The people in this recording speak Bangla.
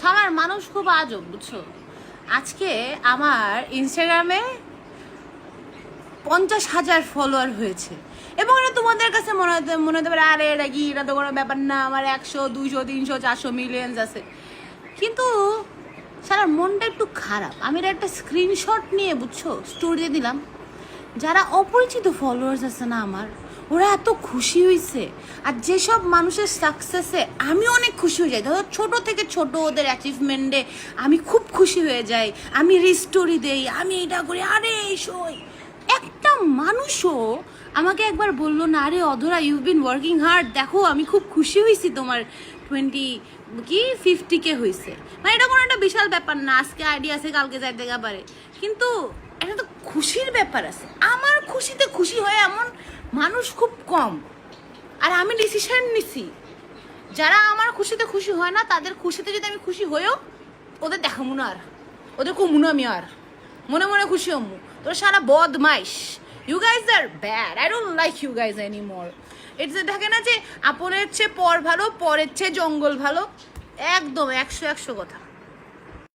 সামার মানুষ খুব আজব, বুঝছ? আজকে আমার ইনস্টাগ্রামে পঞ্চাশ হাজার ফলোয়ার হয়েছে। এবং এটা তোমাদের কাছে মনে হতে মনে হতে পারে, আরে এটা কি? এটা তো কোনো ব্যাপার না, আমার একশো, দুইশো, তিনশো, চারশো মিলিয়ন্স আছে। কিন্তু সারা মনটা একটু খারাপ। আমি এটা একটা স্ক্রিনশট নিয়ে, বুঝছ স্টোরিতে দিলাম। যারা অপরিচিত ফলোয়ার্স আছে না আমার, ওরা এত খুশি হয়েছে আর যেসব মানুষের সাকসেসে আমি অনেক খুশি হয়ে যাই, ধরো ছোটো থেকে ছোট ওদের অ্যাচিভমেন্টে আমি খুব খুশি হয়ে যাই, আমি রিস্টোরি দেই, আমি এটা করি, আরে সই। একটা মানুষও আমাকে একবার বলল, না আরে অধরা ইউ বিন ওয়ার্কিং হার্ড দেখো আমি খুব খুশি হয়েছি তোমার টোয়েন্টি কি ফিফটি কে হয়েছে মানে এটা কোনো একটা বিশাল ব্যাপার না, আজকে আইডিয়া আছে, কালকে যাইতে পারে। কিন্তু এটা তো খুশির ব্যাপার আছে। আমার খুশিতে খুশি হয়ে এমন মানুষ খুব কম। আর আমি ডিসিশন নিছি। যারা আমার খুশিতে খুশি হয় না, তাদের খুশিতে যদি আমি খুশি হয়েও ওদের দেখাবো না আর। ওদের কমু আমি আর। মনে মনে খুশি হমু। তোরা সারা বদমাইশ। You guys are bad I don't like you guys any more it's থাকে না যে, আপনের চেয়ে পর ভালো, পরের চেয়ে জঙ্গল ভালো? একদম একশো একশো কথা।